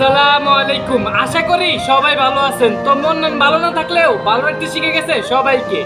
আসসালামু আলাইকুম। আশা করি সবাই ভালো আছেন। তো মন ভালো না থাকলেও ভালো রাখতে শিখে গেছে সবাইকে।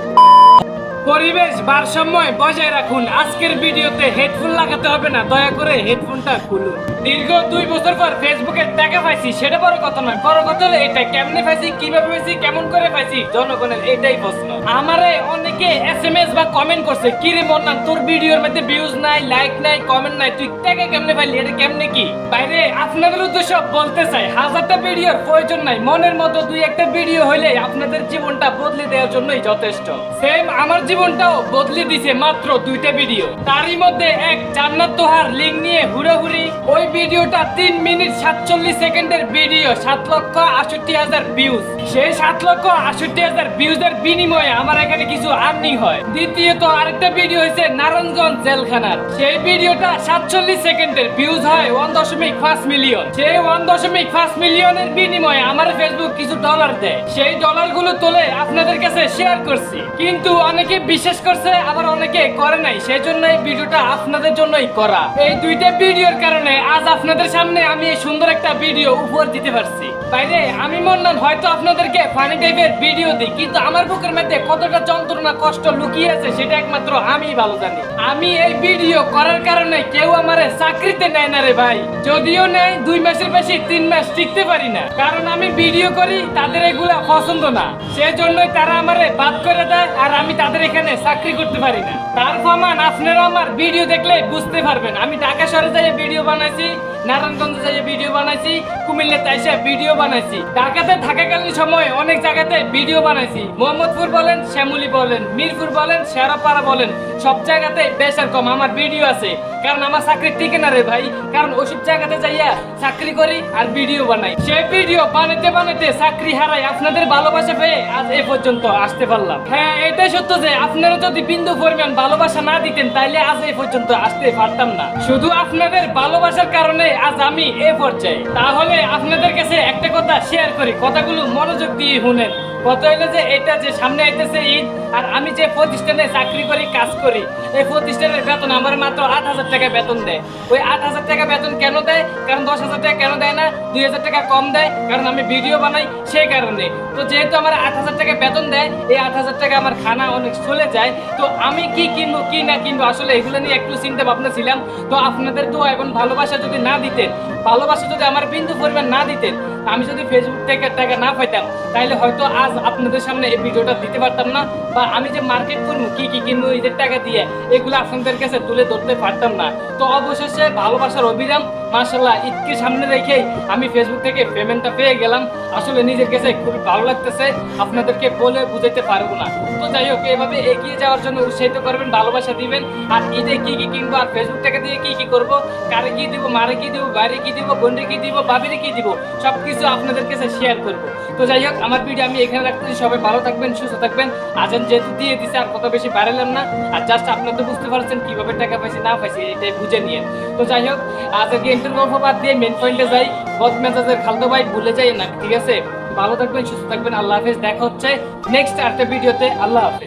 পরিবেশ ভারসাম্য বজায় রাখুন। আজকের ভিডিওতে হেডফোন লাগাতে হবে না। দয়া করে হেডফোনটা খুলুন। দীর্ঘ দুই বছর পর ফেসবুকে টাকা পাইছি, সেটা বড় কথা নয়। বড় কথা হলো এটা কেমনে পাইছি, কীভাবে পাইছি, কেমন করে পাইছি, জনগণের এটাই প্রশ্ন। আমারে অনেকে এসএমএস বা কমেন্ট করছে কি রে মন্নান, তোর ভিডিওর মধ্যে ভিউজ নাই লাইক নাই কমেন্ট নাই, তুই টাকা কেমনে পাইলি? এটা কেমনে কি? বাইরে আপনাদের উদ্দেশ্য বলতে চাই, হাজারটা ভিডিওর প্রয়োজন নাই। মনের মতো দুই একটা ভিডিও হইলে আপনাদের জীবনটা বদলে দেওয়ার জন্যই যথেষ্ট। সেম আমার জীবনটাও বদলে দিছে মাত্র দুইটা ভিডিও তারই মধ্যে এক জান্নাত তোহার লিঙ্ক নিয়ে হুড়োহুড়ি ওই ভিডিওটা তিন মিনিট সাতচল্লিশ সেকেন্ডের ভিডিও, সাত লক্ষ আষট্টি হাজার ভিউজ সেই সাত লক্ষ আষট্টি হাজার ভিউজের বিনিময়ে আমার এখানে কিছু আর্নিং হয়। দ্বিতীয়ত আরেকটা ভিডিও হয়েছে নারায়ণগঞ্জ জেলখানার। সেই ভিডিওটা সাতচল্লিশ সেকেন্ডের ভিউজ হয় ওয়ান দশমিক পাঁচ মিলিয়ন সেই ওয়ান দশমিক পাঁচ মিলিয়নের বিনিময়ে আমার ফেসবুক কিছু ডলার দেয়। সেই ডলারগুলো তোলে আপনাদের কাছে শেয়ার করছি। কিন্তু অনেকে বিশ্বাস করছে, আবার অনেকে করে নাই। সেই জন্য এই ভিডিওটা আপনাদের জন্যই করা। এই দুইটা ভিডিওর কারণে আজ আপনাদের সামনে আমি এই সুন্দর একটা ভিডিও উপহার দিতে পারছি। বাইরে, আমি মন্নান, হয়তো আপনাদেরকে ফানি টাইপের ভিডিও দিই, কিন্তু আমার বুকের মধ্যে কতটা যন্ত্রণা, কষ্ট লুকিয়ে আছে সেটা একমাত্র আমি ভালো জানি। আমি এই ভিডিও করার কারণে কেউ আমার চাকরিতে নেয় না রে ভাই। যদিও নেয়, দুই মাসের বেশি, তিন মাস টিকতে পারি না। কারণ আমি ভিডিও করি, তাদের এগুলা পছন্দ না। সেজন্যই তারা আমারে বাদ করে দেয়, আর আমি তাদের এখানে চাকরি করতে পারি না। তার প্রমাণ আপনারা আমার ভিডিও দেখলে বুঝতে পারবেন। আমি ঢাকা শহরে যাই ভিডিও বানাইছি Amen. নারায়ণগঞ্জে যাই ভিডিও বানাইছি, কুমিল্লাতে এসে ভিডিও বানাইছি। ঢাকাতে থাকাকালীন সময়, অনেক জায়গাতে ভিডিও বানাইছি। মোহাম্মদপুর বলেন, শ্যামলী বলেন, মিরপুর বলেন, শেরাপাড়া বলেন, সব জায়গাতে বেশার কম আমার ভিডিও আছে। কারণ আমার চাকরি টিকে না রে ভাই, কারণ ওসব জায়গাতে যাইয়া চাকরি করি আর ভিডিও বানাই। সেই ভিডিও বানাইতে বানাইতে চাকরি হারাই আপনাদের ভালোবাসা পেয়ে আজ এই পর্যন্ত আসতে পারলাম। হ্যাঁ এটাই সত্য যে আপনারা যদি বিন্দু পরিমাণ ভালোবাসা না দিতেন, তাইলে আজ এ পর্যন্ত আসতে পারতাম না। শুধু আপনাদের ভালোবাসার কারণে আজ আমি এ পর্যায়ে। তাহলে আপনাদের কাছে একটা কথা শেয়ার করি। কথাগুলো মনোযোগ দিয়ে শুনেন। কত হইল যে এটা যে সামনে আইতেছে ঈদ, আর আমি যে প্রতিষ্ঠানে চাকরি করি, কাজ করি, এই প্রতিষ্ঠানের বেতন আমার মাত্র আট হাজার টাকা বেতন দেয়। ওই আট হাজার টাকা বেতন কেন দেয়? কারণ দশ হাজার টাকা কেন দেয় না? দুই হাজার টাকা কম দেয়, কারণ আমি ভিডিও বানাই সেই কারণে। তো যেহেতু আমার আট হাজার টাকা বেতন দেয়, এই আট হাজার টাকা আমার খানা অনেক চলে যায়। তো আমি কি কিনবো, কি না কিনবো? আসলে এগুলো নিয়ে একটু চিন্তা ভাবনা ছিলাম। তো আপনাদের তো এখন ভালোবাসা যদি না দিতেন, ভালোবাসা যদি আমার বিন্দু পরিমাণ না দিতেন আমি যদি ফেসবুক থেকে টাকা না পাইতাম তাহলে হয়তো আজ আপনাদের সামনে এই ভিডিওটা দিতে পারতাম না, বা আমি যে মার্কেট করব, কি কি কিনবো ঈদের টাকা দিয়ে, এগুলো আপনাদের কাছে তুলে ধরতে পারতাম না। তো অবশেষে ভালোবাসার অবিরাম মার্শাল্লাহ ঈদকে সামনে রেখেই আমি ফেসবুক থেকে পেমেন্টটা পেয়ে গেলাম। আসলে নিজের কাছে খুবই ভালো লাগতেছে, আপনাদেরকে বলে বুঝাইতে পারব না। তো যাই হোক, এভাবে এগিয়ে যাওয়ার জন্য উৎসাহিত করবেন, ভালোবাসা দিবেন। আর ঈদে কি কি কিনবো আর ফেসবুক টাকা দিয়ে কি কি করব? কারে কি দিব, মারে কি দিব, বাইরে কি দিব, বোনরে কি দিব বাবিরে কি দিব সব কিছু আপনাদের কাছে শেয়ার করব। তো যাই হোক, আমার ভিডিও আমি এখানে রাখতেছি। সবাই ভালো থাকবেন, সুস্থ থাকবেন। আজান যেহেতু দিয়ে দিছে, আর কত বেশি বাড়ালাম না। আর জাস্ট আপনারা তো বুঝতে পারছেন কীভাবে টাকা পাইছি, না পাইছি, এটাই বুঝে নিয়ে তো যাই হোক আজকে ইন্টার গল্প বাদ দিয়ে মেন পয়েন্টে যাই। বদ মেজাজের খালতো ভাই ভুলে যাই না, ঠিক আছে? ভালো থাকবেন, সুস্থ থাকবেন, আল্লাহ হাফেজ। দেখা হচ্ছে নেক্সট আরেকটা ভিডিওতে আল্লাহ হাফেজ।